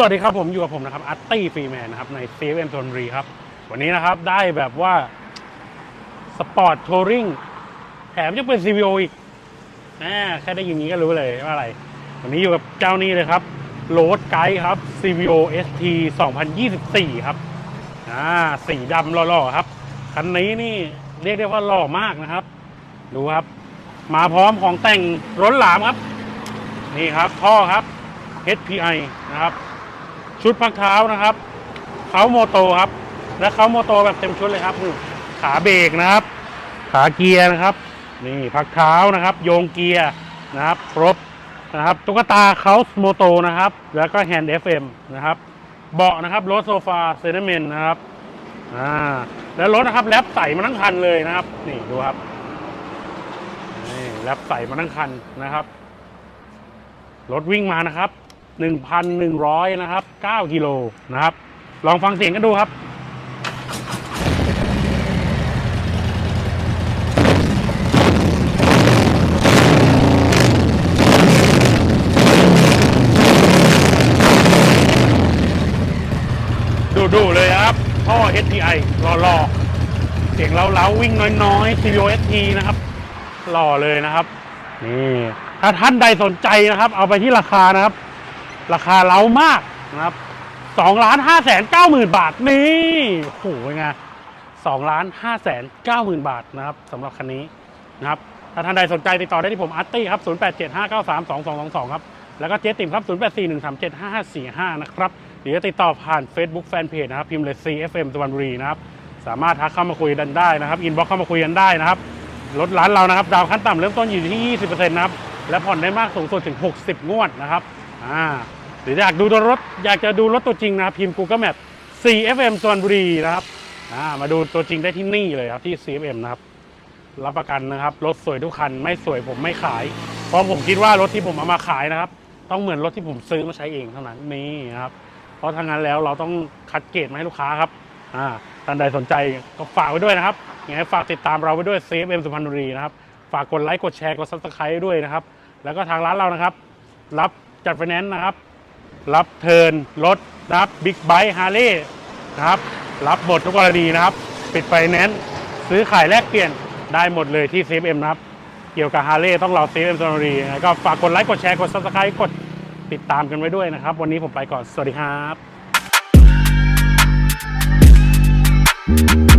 สวัสดีครับผมอยู่กับผมนะครับอาร์ตี้ฟรีแมนนะครับในเซเว่นทนรีครับ วันนี้นะครับได้แบบว่าสปอร์ตทัวริงแถมยังเป็น CVO อีกแหมแค่ได้ยินนี้ก็รู้เลยว่าอะไร วันนี้อยู่กับเจ้านี้เลยครับโรดไกด์ครับ CVO ST 2024 ครับอ่าสีดำหล่อๆครับ คันนี้นี่เรียกได้ว่าหล่อมากนะครับ ดูครับ มาพร้อมของแต่งร้นหลามครับ นี่ครับท่อครับ HPI นะครับ ชุดพักเท้านะครับเขาโมโตครับ และเขาโมโตแบบเต็มชุดเลยครับขาเบรกนะครับ ขาเกียร์นะครับ นี่พักเท้านะครับ โยงเกียร์นะครับ ครบนะครับตุ๊กตาเขาโมโตนะครับ แล้วก็แฮนด์ FM นะครับ เบาะนะครับรถโซฟาเซนเมนนะครับอ่าแล้วรถนะครับแรปใส่มาทั้งคันเลยนะครับ นี่ดูครับนี่แรปใส่มาทั้งคันนะครับรถวิ่งมานะครับ 1,100 นะครับ 9 กิโลนะครับ ลองฟังเสียงกันดูครับดูดูๆเลยครับท่อ HPI รอๆเสียงเล้าๆวิ่งน้อยๆ CVO ST นะครับหล่อเลยนะครับ นี่ ถ้าท่านใดสนใจนะครับ เอาไปที่ราคานะครับ ราคาเล้ามากนะครับสองล้านห้าแสนเก้าหมื่นบาท นี่โอ้โหไงสองล้านห้าแสนเก้าหมื่นบาทนะครับสำหรับคันนี้นะครับถ้าท่านใดสนใจติดต่อได้ที่ผมอาร์ตี้ครับ0 8 7 5 9 3 2 2 2 2ครับ แล้วก็เจ๊ติ่มครับ0 8 4 1 3 7 5 5 4 5นะครับหรือจะติดต่อผ่าน Facebook Fanpage นะครับ พิมพ์เลย CFM สุวรรณบุรีนะครับ สามารถทักเข้ามาคุยกันได้นะครับอินบ็อกเข้ามาคุยกันได้นะครับรถร้านเรานะครับดาวขั้นต่ำเริ่มต้นอยู่ที่ 20%นะครับและผ่อนได้มากสูงสุดถึง 60 งวดนะครับอ่า รืออยากดูตัวรถอยากจะดูรถตัวจริงนะพิมพ์ Google Map CFM สุวรรณบุรีนะครับมาดูตัวจริงได้ที่นี่เลยครับที่ CFM นะครับ รับประกันนะครับ รถสวยทุกคัน ไม่สวยผมไม่ขาย เพราะผมคิดว่ารถที่ผมเอามาขายนะครับ ต้องเหมือนรถที่ผมซื้อมาใช้เองเท่านั้นนี่นะครับ เพราะทางนั้นแล้วเราต้องคัดเกรดมาให้ลูกค้าครับอ่าท่านใดสนใจก็ฝากไว้ด้วยนะครับยังไงฝากติดตามเราไว้ด้วย CFM สุพรรณบุรีนะครับ ฝากกดไลค์กดแชร์กด subscribe ด้วยนะครับ แล้วก็ทางร้านเรานะครับ รับจัดไฟแนนซ์นะครับ รับเทินรถรับบิ๊กไบค์ฮาร์เลย์นะครับรับหมดทุกกรณีนะครับ ปิดไฟแนนซ์ซื้อขายแลกเปลี่ยนได้หมดเลยที่ CFM นะครับ เกี่ยวกับฮาร์เลย์ต้องรอ CFM สุพรรณบุรียังไงก็ฝากกดไลค์กดแชร์กด subscribe กดติดตามกันไว้ด้วยนะครับ วันนี้ผมไปก่อน สวัสดีครับ